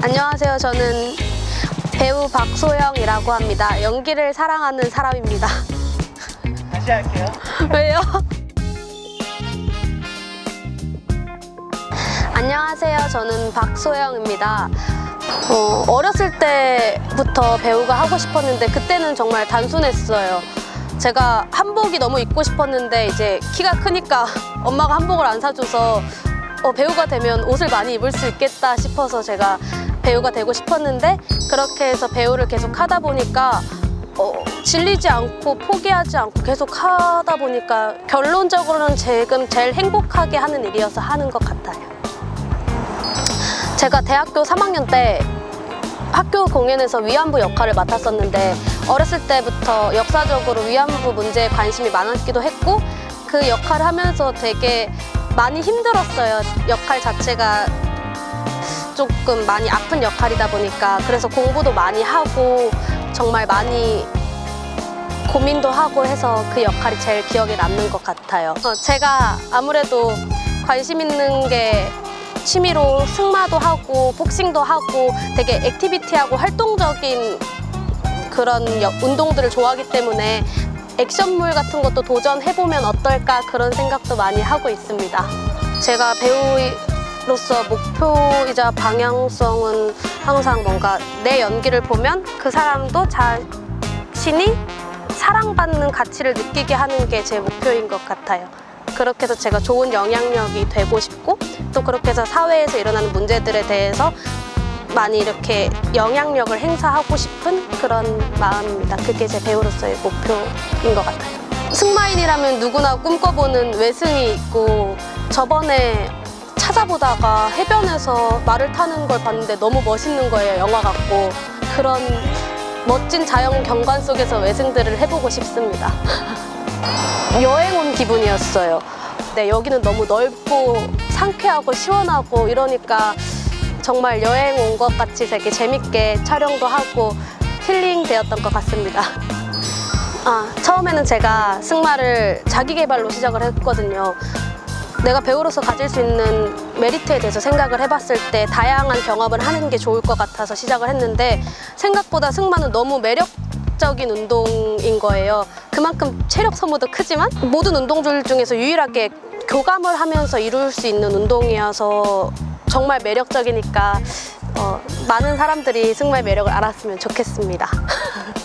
안녕하세요. 저는 배우 박소영이라고 합니다. 연기를 사랑하는 사람입니다. 다시 할게요. 왜요? 안녕하세요. 저는 박소영입니다. 어, 어렸을 때부터 배우가 하고 싶었는데 그때는 정말 단순했어요. 제가 한복이 너무 입고 싶었는데 이제 키가 크니까 엄마가 한복을 안 사줘서 어, 배우가 되면 옷을 많이 입을 수 있겠다 싶어서 제가 배우가 되고 싶었는데 그렇게 해서 배우를 계속 하다 보니까 어, 질리지 않고 포기하지 않고 계속 하다 보니까 결론적으로는 지금 제일 행복하게 하는 일이어서 하는 것 같아요. 제가 대학교 3학년 때 학교 공연에서 위안부 역할을 맡았었는데 어렸을 때부터 역사적으로 위안부 문제에 관심이 많았기도 했고 그 역할을 하면서 되게 많이 힘들었어요. 역할 자체가 조금 많이 아픈 역할이다 보니까 그래서 공부도 많이 하고 정말 많이 고민도 하고 해서 그 역할이 제일 기억에 남는 것 같아요. 어, 제가 아무래도 관심 있는 게 취미로 승마도 하고 복싱도 하고 되게 액티비티하고 활동적인 그런 여- 운동들을 좋아하기 때문에 액션물 같은 것도 도전해보면 어떨까 그런 생각도 많이 하고 있습니다. 제가 배우 로서 목표이자 방향성은 항상 뭔가 내 연기를 보면 그 사람도 자신이 사랑받는 가치를 느끼게 하는 게 제 목표인 것 같아요. 그렇게 해서 제가 좋은 영향력이 되고 싶고 또 그렇게 해서 사회에서 일어나는 문제들에 대해서 많이 이렇게 영향력을 행사하고 싶은 그런 마음입니다. 그게 제 배우로서의 목표인 것 같아요. 승마인이라면 누구나 꿈꿔보는 외승이 있고 저번에 찾아보다가 해변에서 말을 타는 걸 봤는데 너무 멋있는 거예요. 영화 같고 그런 멋진 자연 경관 속에서 외승들을 해보고 싶습니다. 여행 온 기분이었어요. 네, 여기는 너무 넓고 상쾌하고 시원하고 이러니까 정말 여행 온 것 같이 되게 재밌게 촬영도 하고 힐링 되었던 것 같습니다. 아, 처음에는 제가 승마를 자기 개발로 시작을 했거든요. 내가 배우로서 가질 수 있는 메리트에 대해서 생각을 해봤을 때 다양한 경험을 하는 게 좋을 것 같아서 시작을 했는데 생각보다 승마는 너무 매력 적인 운동인 거예요. 그만큼 체력 소모도 크지만 모든 운동들 중에서 유일하게 교감을 하면서 이룰 수 있는 운동이어서 정말 매력적이니까 어, 많은 사람들이 승마의 매력을 알았으면 좋겠습니다.